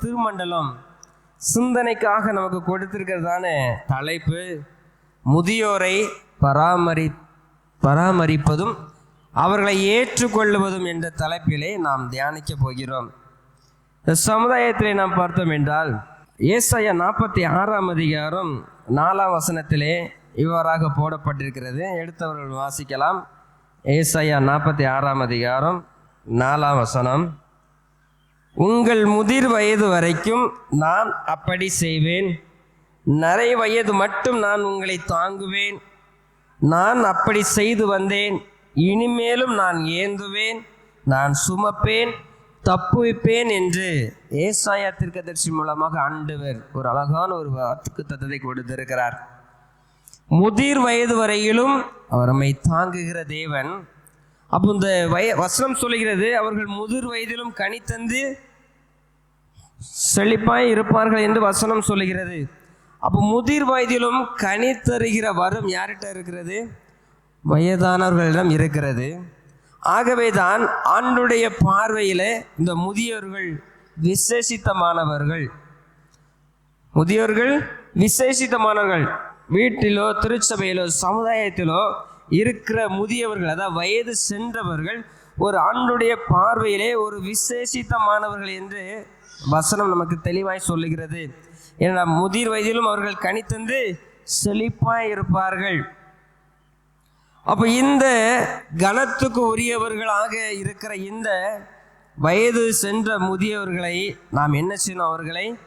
திருமண்டலம் சிந்தனைக்காக நமக்கு கொடுத்திருக்கிறதான தலைப்பு முதியோரை பராமரி பராமரிப்பதும் அவர்களை ஏற்றுக்கொள்வதும் என்ற தலைப்பிலே நாம் தியானிக்க போகிறோம். சமுதாயத்திலே நாம் பார்த்தோம் என்றால் ஏசாய நாற்பத்தி ஆறாம் அதிகாரம் நாலாம் வசனத்திலே இவ்வாறாக போடப்பட்டிருக்கிறது. எடுத்தவர்கள் வாசிக்கலாம். ஏசாயா நாற்பத்தி ஆறாம் அதிகாரம் நாலாம் வசனம். உங்கள் முதிர் வயது வரைக்கும் நான் அப்படி செய்வேன். நரை வயது மட்டும் நான் உங்களை தாங்குவேன். நான் அப்படி செய்து வந்தேன். இனிமேலும் நான் ஏந்துவேன். நான் சுமப்பேன் தப்புவிப்பேன் என்று ஏசாயா திருக்கதர்சி மூலமாக ஆண்டவர் ஒரு அழகான ஒரு வாக்கு தத்தத்தை கொடுத்திருக்கிறார். முதிர் வயது வரையிலும் அவர் நம்மை தாங்குகிற தேவன். அப்போ இந்த வய வசனம் சொல்லுகிறது அவர்கள் முதிர் வயதிலும் கனித்தந்து தந்து செழிப்பாய் இருப்பார்கள் என்று வசனம் சொல்லுகிறது. அப்போ முதிர் வயதிலும் கனி தருகிற வரம் யார்கிட்ட இருக்கிறது? வயதானவர்களிடம் இருக்கிறது. ஆகவே தான் ஆண்டுடைய பார்வையில் இந்த முதியோர்கள் விசேஷித்தமானவர்கள். முதியோர்கள் விசேஷித்தமானவர்கள். வீட்டிலோ திருச்சபையிலோ சமுதாயத்திலோ இருக்கிற முதியவர்கள் அதாவது வயது சென்றவர்கள் ஒரு ஆண்டுடைய பார்வையிலே ஒரு விசேஷித்தமானவர்கள் என்று வசனம் நமக்கு தெளிவாய் சொல்லுகிறது. ஏன்னா முதிர் வயதிலும் அவர்கள் கனித்தந்து செழிப்பாய் இருப்பார்கள். அப்போ இந்த கனத்துக்கு உரியவர்களாக இருக்கிற இந்த வயது சென்ற முதியவர்களை நாம் என்ன செய்யணும்? அவர்களை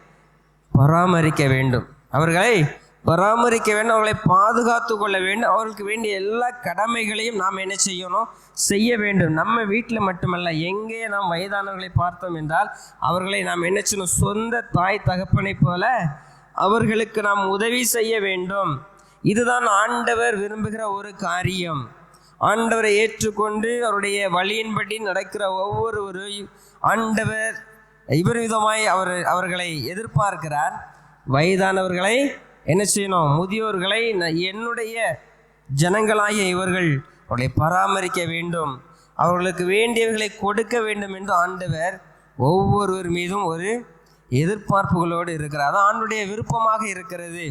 பராமரிக்க வேண்டும். அவர்களை பராமரிக்க வேண்டும் அவர்களை பாதுகாத்து கொள்ள வேண்டும். அவர்களுக்கு வேண்டிய எல்லா கடமைகளையும் நாம் என்ன செய்யணும்? செய்ய வேண்டும். நம்ம வீட்டில் மட்டுமல்ல எங்கே நாம் வயதானவர்களை பார்த்தோம் என்றால் அவர்களை நாம் என்ன செய்யணும்? சொந்த தாய் தகப்பனை போல அவர்களுக்கு நாம் உதவி செய்ய வேண்டும். இதுதான் ஆண்டவர் விரும்புகிற ஒரு காரியம். ஆண்டவரை ஏற்றுக்கொண்டு அவருடைய வழியின்படி நடக்கிற ஒவ்வொருவரும் ஆண்டவர் இவர் விதமாய் அவர் அவர்களை எதிர்பார்க்கிறார். வயதானவர்களை என்ன செய்யணும்? முதியோர்களை என்னுடைய ஜனங்களாகிய இவர்கள் அவர்களை பராமரிக்க வேண்டும். அவர்களுக்கு வேண்டியவர்களை கொடுக்க வேண்டும் என்று ஆண்டவர் ஒவ்வொருவர் மீதும் ஒரு எதிர்பார்ப்புகளோடு இருக்கிறார். அதான் ஆண்டுடைய விருப்பமாக இருக்கிறது.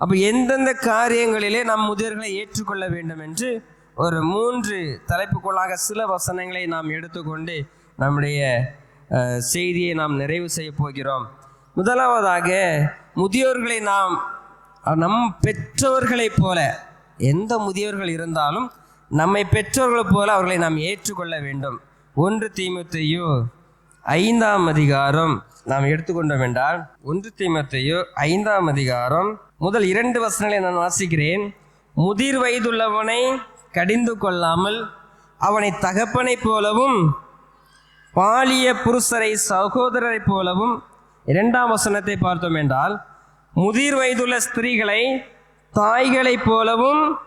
அப்போ எந்தெந்த காரியங்களிலே நம் முதியோர்களை ஏற்றுக்கொள்ள வேண்டும் என்று ஒரு மூன்று தலைப்புக்குள்ளாக சில வசனங்களை நாம் எடுத்துக்கொண்டு நம்முடைய செய்தியை நாம் நிறைவு செய்ய போகிறோம். முதலாவதாக முதியோர்களை நாம் நம் பெற்றோர்களைப் போல எந்த முதியோர்கள் இருந்தாலும் நம்மை பெற்றோர்களைப் போல அவர்களை நாம் ஏற்றுக்கொள்ள வேண்டும். ஒன்று தீமத்தையோ ஐந்தாம் அதிகாரம் நாம் எடுத்துக்கொண்டோம் என்றால் ஒன்று தீமத்தையோ ஐந்தாம் அதிகாரம் முதல் இரண்டு வசனங்களை நான் வாசிக்கிறேன். முதிர் வயதுள்ளவனை கடிந்து கொள்ளாமல் அவனை தகப்பனைப் போலவும் பாலிய புருஷரை சகோதரரைப் போலவும் இரண்டாம் வசனத்தை பார்த்தோம் என்றால் முதிர் வயதுள்ள ஸ்திரீகளை தாய்களைப் போலவும்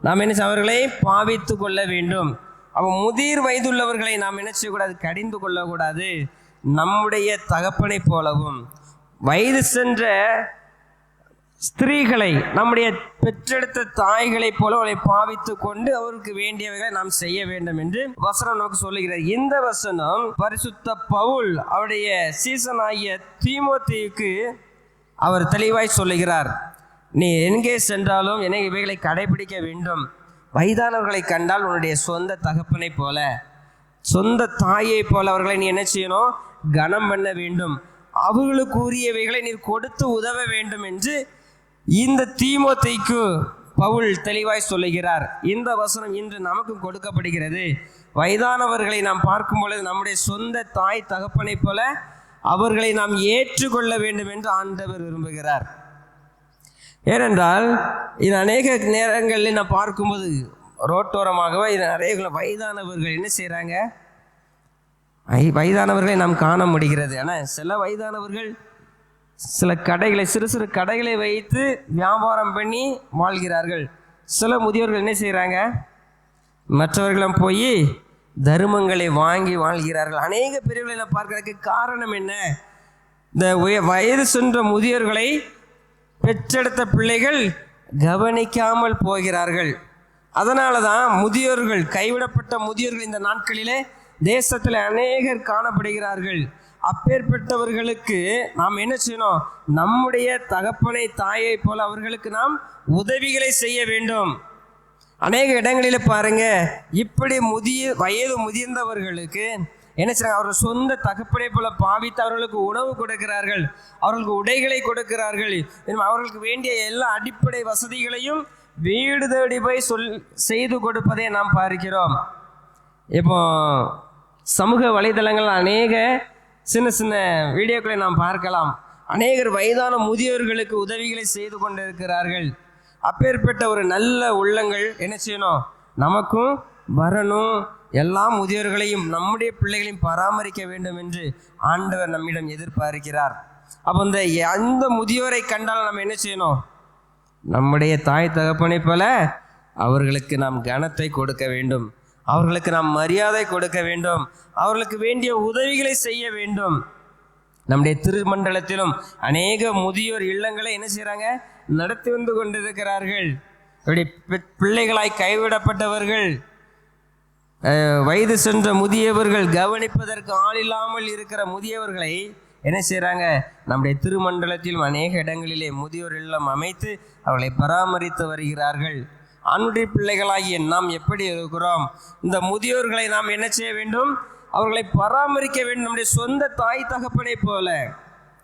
நாம் என்ன அவர்களை பாவித்து கொள்ள வேண்டும். அப்போ முதிர் வயதுள்ளவர்களை நாம் என்ன செய்யக்கூடாது? கடிந்து கொள்ளக்கூடாது. நம்முடைய தகப்பனைப் போலவும். வயது சென்ற ஸ்திரீகளை நம்முடைய பெற்றெடுத்த தாய்களைப் போல அவளை பாவித்து கொண்டு அவருக்கு வேண்டியவைகளை நாம் செய்ய வேண்டும் என்று வசனம் நமக்கு சொல்லுகிறது. இந்த வசனம் பரிசுத்த பவுல் அவருடைய சீசன் ஆகிய அவர் தெளிவாய் சொல்லுகிறார். நீ எங்கே சென்றாலும் என்னை இவைகளை கடைபிடிக்க வேண்டும். வயதானவர்களை கண்டால் உன்னுடைய சொந்த தகப்பனைப் போல சொந்த தாயை போல அவர்களை நீ என்ன செய்யணும் கனம் பண்ண வேண்டும். அவர்களுக்கு உரியவைகளை நீர் கொடுத்து உதவ வேண்டும் என்று இந்த தீமோத்தைக்கு பவுல் தெளிவாய் சொல்லுகிறார். இந்த வசனம் இன்று நமக்கும் கொடுக்கப்படுகிறது. வயதானவர்களை நாம் பார்க்கும் பொழுது நம்முடைய சொந்த தாய் தகப்பனைப் போல அவர்களை நாம் ஏற்றுக்கொள்ள வேண்டும் என்று ஆண்டவர் விரும்புகிறார். ஏனென்றால் இது அநேக நேரங்களில் நான் பார்க்கும்போது ரோட்டோரமாகவே இது நிறைய வயதானவர்கள் என்ன செய்கிறாங்க ஐ- வயதானவர்களை நாம் காண முடிகிறது. ஆனால் சில வயதானவர்கள் சில கடைகளை சிறு சிறு கடைகளை வைத்து வியாபாரம் பண்ணி வாழ்கிறார்கள். சில முதியோர்கள் என்ன செய்கிறாங்க மற்றவர்களும் போய் தருமங்களை வாங்கி வாழ்கிறார்கள். அநேக பிரிவுகளை பார்க்கறதுக்கு காரணம் என்ன? இந்த உய- வயது சென்ற முதியோர்களை பெற்றெடுத்த பிள்ளைகள் கவனிக்காமல் போகிறார்கள். அதனால தான் முதியோர்கள் கைவிடப்பட்ட முதியோர்கள் இந்த நாட்களிலே தேசத்தில் அநேகர் காணப்படுகிறார்கள். அப்பேற்பட்டவர்களுக்கு நாம் என்ன செய்யணும்? நம்முடைய தகப்பனை தாயை போல அவர்களுக்கு நாம் உதவிகளை செய்ய வேண்டும். அநேக இடங்களில் பாருங்க இப்படி முதிய வயது முதிர்ந்தவர்களுக்கு என்ன செய்றாங்க? அவர்கள் சொந்த தகப்பனை போல பாவித்து அவர்களுக்கு உணவு கொடுக்கிறார்கள். அவர்களுக்கு உடைகளை கொடுக்கிறார்கள். அவர்களுக்கு வேண்டிய எல்லா அடிப்படை வசதிகளையும் வீடு தேடி போய் சொல் செய்து கொடுப்பதை நாம் பார்க்கிறோம். இப்போ சமூக வலைதளங்கள் அநேக சின்ன சின்ன வீடியோக்களை நாம் பார்க்கலாம். அநேகர் வயதான முதியோர்களுக்கு உதவிகளை செய்து கொண்டிருக்கிறார்கள். அப்பேற்பட்ட ஒரு நல்ல உள்ளங்கள் என்ன செய்யணும்? நமக்கும் வரணும். எல்லா முதியோர்களையும் நம்முடைய பிள்ளைகளையும் பராமரிக்க வேண்டும் என்று ஆண்டவர் நம்மிடம் எதிர்பார்க்கிறார். அப்போ இந்த அந்த முதியோரை கண்டால் நம்ம என்ன செய்யணும்? நம்முடைய தாய் தகப்பனை போல அவர்களுக்கு நாம் கனத்தை கொடுக்க வேண்டும். அவர்களுக்கு நாம் மரியாதை கொடுக்க வேண்டும். அவர்களுக்கு வேண்டிய உதவிகளை செய்ய வேண்டும். நம்முடைய திருமண்டலத்திலும் அநேக முதியோர் இல்லங்களை என்ன செய்கிறாங்க நடத்தி வந்து கொண்டிருக்கிறார்கள். இப்படி பிள்ளைகளாய் கைவிடப்பட்டவர்கள். வயது சென்ற முதியவர்கள் கவனிப்பதற்கு ஆள் இல்லாமல் இருக்கிற முதியவர்களை என்ன செய்கிறாங்க நம்முடைய திருமண்டலத்திலும் அநேக இடங்களிலே முதியோர் இல்லம் அமைத்து அவர்களை பராமரித்து வருகிறார்கள். ஆணுடைய பிள்ளைகளாகிய நாம் எப்படி இருக்கிறோம்? இந்த முதியோர்களை நாம் என்ன செய்ய வேண்டும்? அவர்களை பராமரிக்க வேண்டும். நம்முடைய சொந்த தாய் தகப்பனை போல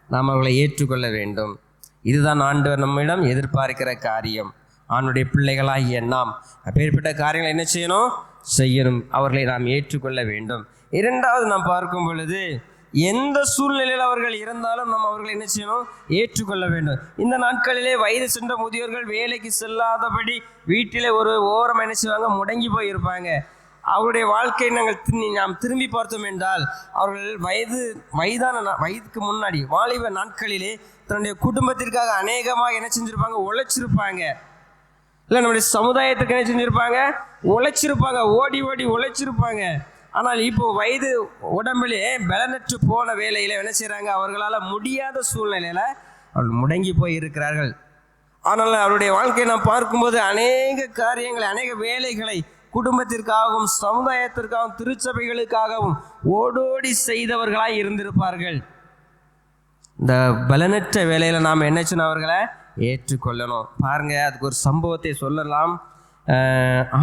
நாம் அவர்களை ஏற்றுக்கொள்ள வேண்டும். இதுதான் ஆண்டவர் நம்மிடம் எதிர்பார்க்கிற காரியம். ஆணுடைய பிள்ளைகளாகிய நாம் அப்பேற்பட்ட காரியங்களை என்ன செய்யணும்? செய்யணும். அவர்களை நாம் ஏற்றுக்கொள்ள வேண்டும். இரண்டாவது நாம் பார்க்கும் பொழுது எந்த சூழ்நிலையில் அவர்கள் இருந்தாலும் நாம் அவர்களை என்ன செய்யணும்? ஏற்றுக்கொள்ள வேண்டும். இந்த நாட்களிலே வயது சென்ற முதியோர்கள் வேலைக்கு செல்லாதபடி வீட்டிலே ஒரு ஓரம் என்ன செய்வாங்க? முடங்கி போய் இருப்பாங்க அவருடைய வாழ்க்கையை நாங்கள் நாம் திரும்பி பார்த்தோம் என்றால் அவர்கள் வயது வயதான நா- வயதுக்கு முன்னாடி வாலிப நாட்களிலே தன்னுடைய குடும்பத்திற்காக அநேகமாக என்ன செஞ்சிருப்பாங்க? உழைச்சிருப்பாங்க. இல்லை நம்முடைய சமுதாயத்துக்கு என்ன செஞ்சுருப்பாங்க? உழைச்சிருப்பாங்க. ஓடி ஓடி உழைச்சிருப்பாங்க. ஆனால் இப்போ வயது உடம்பிலே பலனற்று போன வேலையில் என்ன செய்கிறாங்க அவர்களால் முடியாத சூழ்நிலையில் அவர்கள் முடங்கி போய் இருக்கிறார்கள். ஆனால் அவருடைய வாழ்க்கையை நாம் பார்க்கும்போது அநேக காரியங்களை அநேக வேலைகளை குடும்பத்திற்காகவும் சமுதாயத்திற்காகவும் திருச்சபைகளுக்காகவும் ஓடோடி செய்தவர்களாய் இருந்திருப்பார்கள். இந்த பலனற்ற வேலையில் நாம் என்ன செய்யணும் அவர்களை? ஏற்றுக்கொள்ளணும். பாருங்க அதுக்கு ஒரு சம்பவத்தை சொல்லலாம்.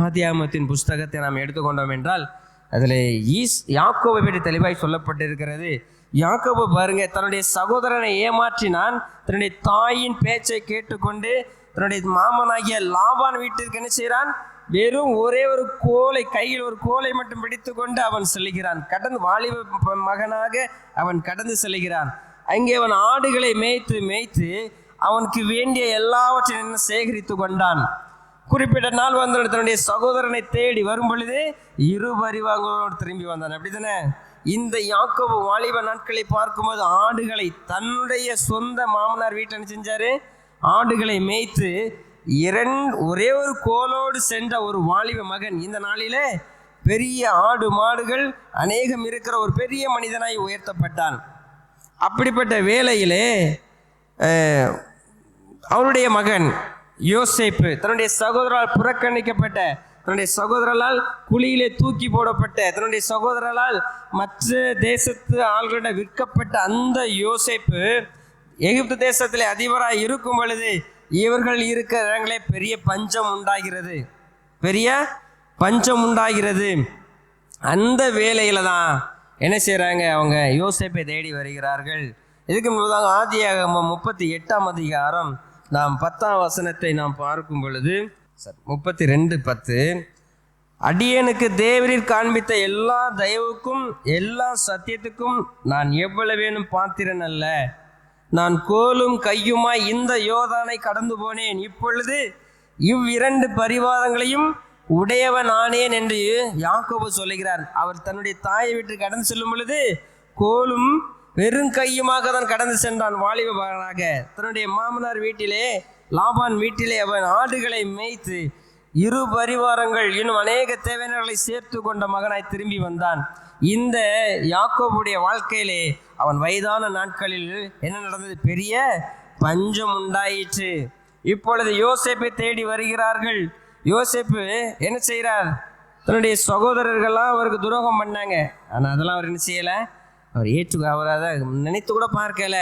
ஆதியாமத்தின் புஸ்தகத்தை நாம் எடுத்துக்கொண்டோம் என்றால் அதில் ஈஸ் யாக்கோவை பற்றி தெளிவாய் சொல்லப்பட்டிருக்கிறது. யாக்கோபு பாருங்க தன்னுடைய சகோதரனை ஏமாற்றினான். தன்னுடைய தாயின் பேச்சை கேட்டுக்கொண்டு தன்னுடைய மாமனாகிய லாபான் வீட்டிற்கு என்ன செய்கிறான்? வெறும் ஒரே ஒரு கோலை கையில் ஒரு கோலை மட்டும் பிடித்துக்கொண்டு அவன் செல்கிறான். கடந்து வாலிப மகனாக அவன் கடந்து செல்கிறான். அங்கே அவன் ஆடுகளை மேய்த்து மேய்த்து அவனுக்கு வேண்டிய எல்லாவற்றையும் சேகரித்து கொண்டான். குறிப்பிட்ட நாள் வந்து தன்னுடைய சகோதரனை தேடி வரும் பொழுது இரு பரிவாங்களோடு திரும்பி வந்தான். அப்படிதானே? இந்த யாக்கோபு வாலிப நாட்களை பார்க்கும்போது ஆடுகளை தன்னுடைய சொந்த மாமனார் வீட்டில் என்ன செஞ்சாரு? ஆடுகளை மேய்த்து இரண்டு ஒரே ஒரு கோலோடு சென்ற ஒரு வாலிப மகன். இந்த நாளிலே பெரிய ஆடு மாடுகள் அநேகம் இருக்கிற ஒரு பெரிய மனிதனாய் உயர்த்தப்பட்டான். அப்படிப்பட்ட வேலையிலே அவருடைய மகன் யோசேப்பு தன்னுடைய சகோதரால் புறக்கணிக்கப்பட்ட தன்னுடைய சகோதரரால் குழியிலே தூக்கி போடப்பட்ட தன்னுடைய சகோதரரால் மற்ற தேசத்து ஆள்களிடம் விற்கப்பட்ட அந்த யோசேப்பு எகிப்து தேசத்தில் அதிபராக இருக்கும் பொழுது இவர்கள் இருக்கிற இடங்களே பெரிய பஞ்சம் உண்டாகிறது. பெரிய பஞ்சம் உண்டாகிறது. அந்த வேலையில தான் என்ன செய்கிறாங்க அவங்க யோசேப்பை தேடி வருகிறார்கள். இதுக்கு முன்பதாக ஆதியாகமம் முப்பத்தி எட்டாம் அதிகாரம் நாம் பத்தாம் வசனத்தை நாம் பார்க்கும் பொழுது முப்பத்தி ரெண்டு பத்து. அடியனுக்கு தேவரீர் காண்பித்த எல்லா தயவுக்கும் எல்லா சத்தியத்துக்கும் நான் எவ்வளவேனும் பாத்திரன் அல்ல. நான் கோலும் கையுமாய் இந்த யோதானை கடந்து போனேன். இப்பொழுது இவ்விரண்டு பரிவாரங்களையும் உடையவன் ஆனேன் என்று யாக்கோபு சொல்லுகிறார். அவர் தன்னுடைய தாயை விட்டு கடந்து செல்லும் பொழுது கோலும் வெறும் கையுமாக தான் கடந்து சென்றான் வாலிபராக தன்னுடைய மாமனார் வீட்டிலே லாபான் வீட்டிலே அவன் ஆடுகளை மேய்த்து இரு பரிவாரங்கள் இன்னும் அநேக தேவையினர்களை சேர்த்து கொண்ட மகனாய் திரும்பி வந்தான். இந்த யாக்கோபுடைய வாழ்க்கையிலே அவன் வயதான நாட்களில் என்ன நடந்தது பெரிய பஞ்சம் உண்டாயிற்று. இப்பொழுது யோசேப்பை தேடி வருகிறார்கள். யோசேப்பு என்ன செய்கிறார்? தன்னுடைய சகோதரர்கள்லாம் அவருக்கு துரோகம் பண்ணாங்க. ஆனால் அதெல்லாம் அவர் என்ன செய்யலை? அவர் ஏற்று அவராக நினைத்து கூட பார்க்கல.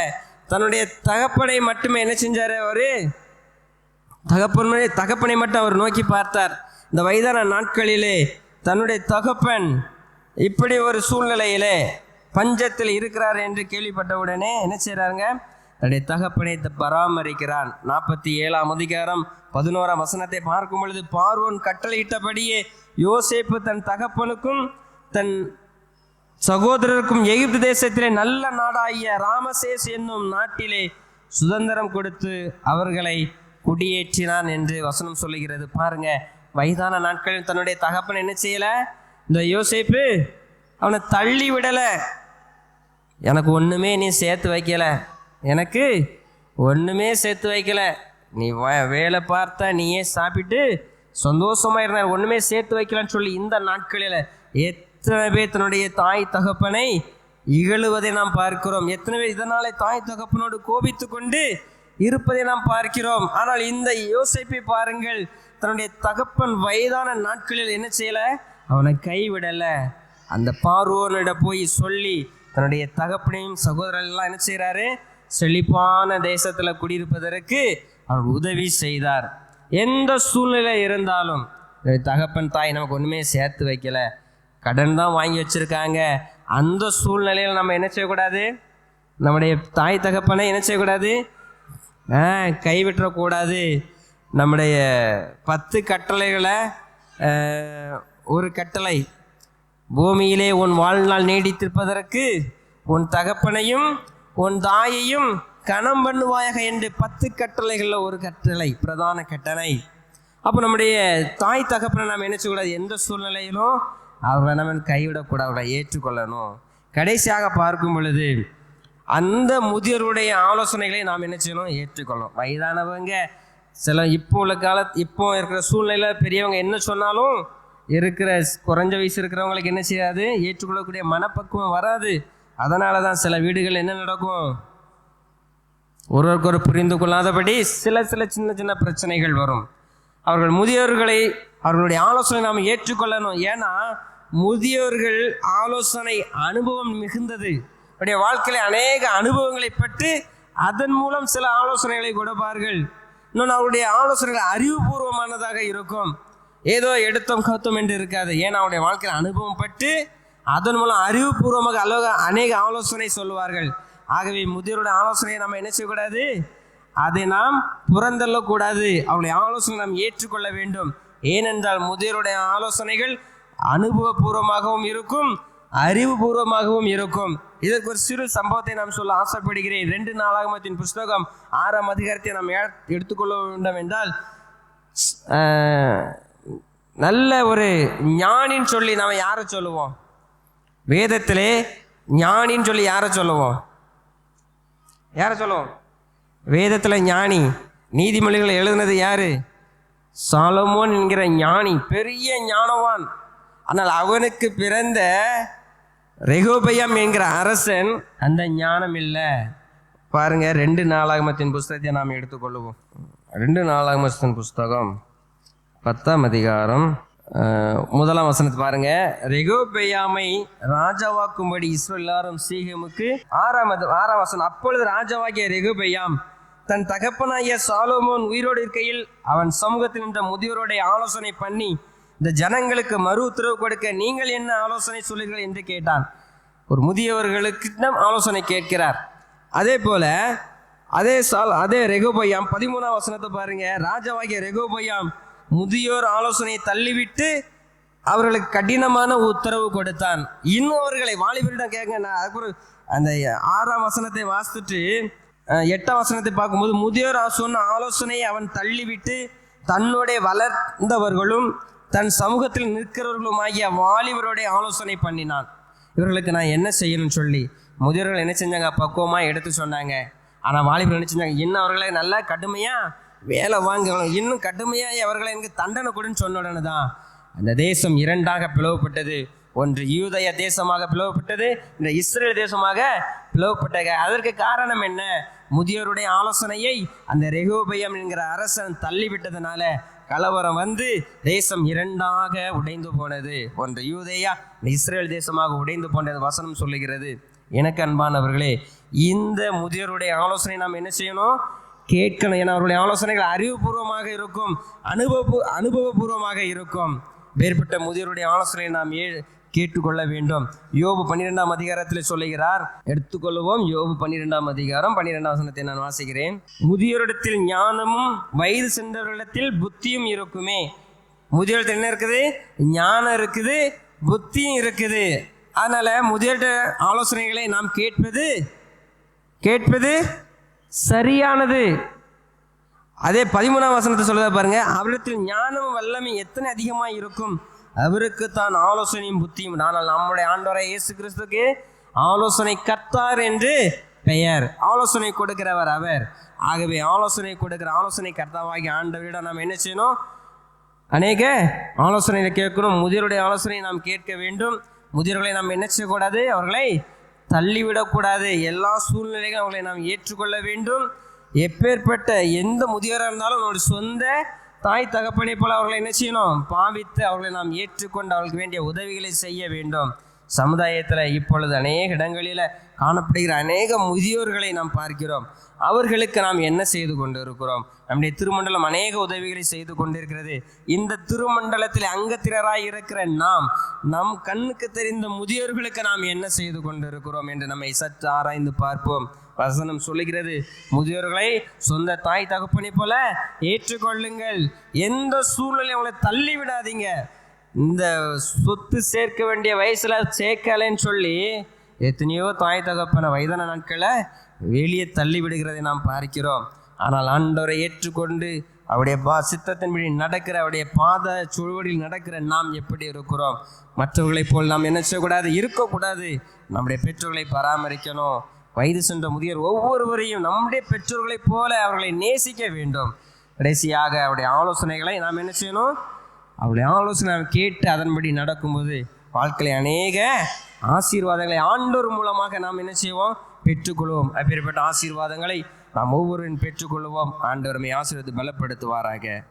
தன்னுடைய தகப்பனை மட்டுமே என்ன செஞ்சார் அவர்? தகப்பனுடைய தகப்பனை மட்டும் அவர் நோக்கி பார்த்தார். இந்த வயதான நாட்களிலே தன்னுடைய தகப்பன் இப்படி ஒரு சூழ்நிலையிலே பஞ்சத்தில் இருக்கிறார் என்று கேள்விப்பட்ட உடனே என்ன செய்கிறாருங்க தன்னுடைய தகப்பனை பராமரிக்கிறான். நாற்பத்தி ஏழாம் அதிகாரம் பதினோராம் வசனத்தை பார்க்கும் பொழுது பார்வோன் கட்டளையிட்டபடியே யோசேப்பு தன் தகப்பனுக்கும் தன் சகோதரருக்கும் எகிப்து தேசத்திலே நல்ல நாடாகிய ராமசேஸ் என்னும் நாட்டிலே சுதந்திரம் கொடுத்து அவர்களை குடியேற்றினான் என்று வசனம் சொல்லுகிறது. பாருங்க வயதான நாட்களில் தன்னுடைய தகப்பன் என்ன செய்யல? இந்த யோசேப்பு அவனை தள்ளி விடல. எனக்கு ஒண்ணுமே நீ சேர்த்து வைக்கல. எனக்கு ஒண்ணுமே சேர்த்து வைக்கல. நீ வ- வேலை பார்த்தா நீயே சாப்பிட்டு சந்தோஷமா இருந்த ஒண்ணுமே சேர்த்து வைக்கலன்னு சொல்லி இந்த நாட்களில் எத்தனை பேர் தன்னுடைய தாய் தகப்பனை இகழுவதை நாம் பார்க்கிறோம். எத்தனை பேர் இதனாலே தாய் தகப்பனோடு கோபித்து கொண்டு இருப்பதை நாம் பார்க்கிறோம். ஆனால் இந்த யோசிப்பை பாருங்கள். தன்னுடைய தகப்பன் வயதான நாட்களில் என்ன செய்யல? அவனை கைவிடலை. அந்த பார்வோனிட போய் சொல்லி தன்னுடைய தகப்பனையும் சகோதரர் எல்லாம் என்ன செய்கிறாரு செழிப்பான தேசத்தில் குடியிருப்பதற்கு அவர் உதவி செய்தார். எந்த சூழ்நிலை இருந்தாலும் தகப்பன் தாய் நமக்கு ஒன்றுமே சேர்த்து வைக்கலை. கடன் தான் வாங்கி வச்சுருக்காங்க. அந்த சூழ்நிலையில் நம்ம என்ன செய்யக்கூடாது? நம்முடைய தாய் தகப்பனை என்ன செய்யக்கூடாது? கைவிட்டுறக்கூடாது நம்முடைய பத்து கட்டளைகளை ஒரு கட்டளை. பூமியிலே உன் வாழ்நாள் நீடித்திருப்பதற்கு உன் தகப்பனையும் உன் தாயையும் கணம் பண்ணுவாயாக என்று பத்து கட்டளைகளில் ஒரு கட்டளை பிரதான கட்டளை. அப்போ நம்முடைய தாய் தகப்பனை நாம் என்ன செய்யக்கூடாது? எந்த சூழ்நிலையிலும் அவர்களை நம்ம கைவிடக்கூடாது அவர்களை ஏற்றுக்கொள்ளணும். கடைசியாக பார்க்கும் பொழுது அந்த முதியோருடைய ஆலோசனைகளை நாம் என்ன செய்யணும்? ஏற்றுக்கொள்ளணும். வயதானவங்க சில இப்போ உள்ள கால இப்போ இருக்கிற சூழ்நிலையில் பெரியவங்க என்ன சொன்னாலும் இருக்கிற குறைஞ்ச வயசு இருக்கிறவங்களுக்கு என்ன செய்யாது? ஏற்றுக்கொள்ளக்கூடிய மனப்பக்குவம் வராது. அதனால தான் சில வீடுகள் என்ன நடக்கும்? ஒருவருக்கொரு புரிந்து கொள்ளாதபடி சில சில சின்ன சின்ன பிரச்சனைகள் வரும். அவர்கள் முதியோர்களை அவர்களுடைய ஆலோசனை நாம் ஏற்றுக்கொள்ளணும். ஏன்னா முதியோர்கள் ஆலோசனை அனுபவம் மிகுந்தது. அவருடைய வாழ்க்கையில் அநேக அனுபவங்களை பெற்று அதன் மூலம் சில ஆலோசனைகளை கொடுப்பார்கள். இன்னொன்று அவருடைய ஆலோசனைகள் அறிவுபூர்வமானதாக இருக்கும். ஏதோ எடுத்தோம் கவுத்தோம் என்று இருக்காது. ஏன்னா அவருடைய வாழ்க்கையில் அனுபவம் பட்டு அதன் மூலம் அறிவுபூர்வமாக அலோக அநேக ஆலோசனை சொல்லுவார்கள். ஆகவே முதியோருடைய ஆலோசனையை நம்ம என்ன செய்யக்கூடாது? அதை நாம் புறந்தள்ளக்கூடாது. அவருடைய ஆலோசனை நாம் ஏற்றுக்கொள்ள வேண்டும். ஏனென்றால் முதியோருடைய ஆலோசனைகள் அனுபவபூர்வமாகவும் இருக்கும் அறிவுபூர்வமாகவும் இருக்கும். இதற்கு ஒரு சிறு சம்பவத்தை நாம் சொல்ல ஆசைப்படுகிறேன். ரெண்டு நாளாகமத்தின் புஸ்தகம் ஆறாம் அதிகாரத்தை நாம் எடுத்துக்கொள்ள வேண்டும் என்றால் நல்ல ஒரு ஞானின்னு சொல்லி நாம் யாரை சொல்லுவோம்? வேதத்திலே ஞானின்னு சொல்லி யாரை சொல்லுவோம்? யாரை சொல்லுவோம்? வேதத்தில் ஞானி. நீதிமொழிகளை எழுதுனது யாரு? சாலமோன் என்கிற ஞானி. பெரிய ஞானவான். ஆனால் அவனுக்கு பிறந்த ரெகோபயம் என்கிற அரசன் அந்த ஞானம் இல்லை. பாருங்க ரெண்டு நாளாகமத்தின் புஸ்தகத்தை நாம் எடுத்துக்கொள்ளுவோம் ரெண்டு நாளாகமத்தின் புஸ்தகம் பத்தாம் அதிகாரம் முதலாம் வசனத்தை பாருங்க. ரெகோபெயாமை ராஜாவாக்கும்படி இஸ்ரோ எல்லாரும் சீகமுக்கு ஆறாம் ஆறாம் வசனம் அப்பொழுது ராஜாவாகிய ரெகோபெயாம் தன் தகப்பனாகிய சாலோமோன் உயிரோடு இருக்கையில் அவன் சமூகத்தில் நின்ற முதியோருடைய ஆலோசனை பண்ணி இந்த ஜனங்களுக்கு மறு உத்தரவு கொடுக்க நீங்கள் என்ன ஆலோசனை சொல்லுங்கள் என்று கேட்டான். ஒரு முதியவர்களுக்கு நம் ஆலோசனை கேட்கிறார். அதே போல அதே சால் அதே ரெகோபயாம் பதிமூணாம் வசனத்தை பாருங்க. ராஜாவாகிய ரெகோபயாம் முதியோர் ஆலோசனையை தள்ளிவிட்டு அவர்களுக்கு கடினமான உத்தரவு கொடுத்தான். இன்னும் அவர்களை வாலிபரிடம் கேட்க நான் அதுக்கப்புறம் அந்த ஆறாம் வசனத்தை வாசித்துட்டு எட்டாம் வசனத்தை பார்க்கும்போது முதியோர் சொன்ன ஆலோசனையை அவன் தள்ளிவிட்டு தன்னுடைய வளர்ந்தவர்களும் தன் சமூகத்தில் நிற்கிறவர்களுமாகிய வாலிபருடைய ஆலோசனை பண்ணினான். இவர்களுக்கு நான் என்ன செய்யணும்னு சொல்லி முதியோர்கள் என்ன செஞ்சாங்க? பக்குவமாக எடுத்து சொன்னாங்க. ஆனால் வாலிபர் என்ன செஞ்சாங்க? இன்னும் அவர்களை நல்லா கடுமையாக வேலை வாங்கணும். இன்னும் கடுமையாக அவர்களை எனக்கு தண்டனை கொடுன்னு சொன்ன உடனே தான் அந்த தேசம் இரண்டாக பிளவுபட்டது. ஒன்று யூதய தேசமாக பிளவுபட்டது இந்த இஸ்ரேல் தேசமாக பிளவுபட்டது. அதற்கு காரணம் என்ன? முதியோருடைய ஆலோசனையை அந்த ரெகோபயம் என்கிற அரசன் தள்ளிவிட்டதுனால கலவரம் வந்து தேசம் இரண்டாக உடைந்து போனது. ஒன்று யூதேயா இஸ்ரேல் தேசமாக உடைந்து போனது வசனம் சொல்லுகிறது. எனக்கு அன்பானவர்களே இந்த முதியோருடைய ஆலோசனை நாம் என்ன செய்யணும்? கேட்கணும். ஏன்னா அவருடைய ஆலோசனைகள் அறிவுபூர்வமாக இருக்கும் அனுபவ அனுபவபூர்வமாக இருக்கும். வேறுபட்ட முதியோருடைய ஆலோசனை நாம் ஏ கேட்டுக்கொள்ள வேண்டும் யோபு பன்னிரெண்டாம் அதிகாரத்தில் சொல்லுகிறார் எடுத்துக்கொள்வோம் யோபு பன்னிரெண்டாம் அதிகாரம் பன்னிரெண்டாம் வசனத்தை நான் வாசிக்கிறேன். முதியோரிடத்தில் ஞானமும் வயது சென்றவர்களிடத்தில் புத்தியும் இருக்குமே. முதியோரிடத்தில் என்ன இருக்குது? ஞானம் இருக்குது புத்தியும் இருக்குது. அதனால முதியோட ஆலோசனைகளை நாம் கேட்பது கேட்பது சரியானது. அதே பதிமூணாம் வசனத்தை சொல்லுதா பாருங்க அவரிடத்தில் ஞானமும் வல்லமை எத்தனை அதிகமாக இருக்கும்? அவருக்கு தான் ஆலோசனையும் புத்தியும். ஆனால் நம்முடைய ஆண்டவரை இயேசு கிறிஸ்துக்கு ஆலோசனை கர்த்தார் என்று பெயர். ஆலோசனை கொடுக்கிறவர் அவர். ஆகவே ஆலோசனை கொடுக்கிற ஆலோசனை கர்த்தாவாகி ஆண்டவரிடம் நாம் என்ன செய்யணும்? அநேக ஆலோசனையில் கேட்கணும் முதியோருடைய ஆலோசனை நாம் கேட்க வேண்டும். முதியோர்களை நாம் என்ன செய்யக்கூடாது? அவர்களை தள்ளிவிடக்கூடாது. எல்லா சூழ்நிலைகளும் அவர்களை நாம் ஏற்றுக்கொள்ள வேண்டும். எப்பேற்பட்ட எந்த முதியோராக இருந்தாலும் அவருடைய சொந்த தாய் தகப்பனை போல அவர்களை என்ன செய்யணும்? பாவித்து அவர்களை நாம் ஏற்றுக்கொண்டு அவர்களுக்கு வேண்டிய உதவிகளை செய்ய வேண்டும். சமுதாயத்தில் இப்பொழுது அநேக இடங்களில் காணப்படுகிற அநேக முதியோர்களை நாம் பார்க்கிறோம். அவர்களுக்கு நாம் என்ன செய்து கொண்டு இருக்கிறோம் நம்முடைய திருமண்டலம் அநேக உதவிகளை செய்து கொண்டிருக்கிறது. இந்த திருமண்டலத்தில் அங்கத்தினராய் இருக்கிற நாம் நம் கண்ணுக்கு தெரிந்த முதியோர்களுக்கு நாம் என்ன செய்து கொண்டு இருக்கிறோம் என்று நம்மை சற்று ஆராய்ந்து பார்ப்போம். வசனம் சொல்லுகிறது முதியோர்களை சொந்த தாய் தகப்பனை போல ஏற்றுக்கொள்ளுங்கள். எந்த சூழ்நிலையும் அவங்களை தள்ளி விடாதீங்க இந்த சொத்து சேர்க்க வேண்டிய வயசில் சேர்க்கலைன்னு சொல்லி எத்தனையோ தாய் தகப்பன வயதான நாட்களை வெளியே தள்ளி விடுகிறதை நாம் பார்க்கிறோம். ஆனால் ஆண்டவரை ஏற்றுக்கொண்டு அவருடைய பா சித்தத்தின்படி நடக்கிற அவருடைய பாத சுழுவடியில் நடக்கிற நாம் எப்படி இருக்கிறோம்? மற்றவர்களைப் போல் நாம் என்ன செய்யக்கூடாது? இருக்கக்கூடாது. நம்முடைய பெற்றோர்களை பராமரிக்கணும். வயது சென்ற முதியோர் ஒவ்வொருவரையும் நம்முடைய பெற்றோர்களைப் போல அவர்களை நேசிக்க வேண்டும். கடைசியாக அவருடைய ஆலோசனைகளை நாம் என்ன செய்யணும்? அவருடைய ஆலோசனை நாம் கேட்டு அதன்படி நடக்கும்போது வாழ்க்கையில் அநேக ஆசீர்வாதங்களை ஆண்டோர் மூலமாக நாம் என்ன செய்வோம்? பெற்றுக்கொள்வோம். அப்பேற்பட்ட ஆசீர்வாதங்களை நாம் ஒவ்வொருவரும் பெற்றுக்கொள்வோம். ஆண்டவருமை ஆசீர்வாதத்தை பலப்படுத்துவாராக.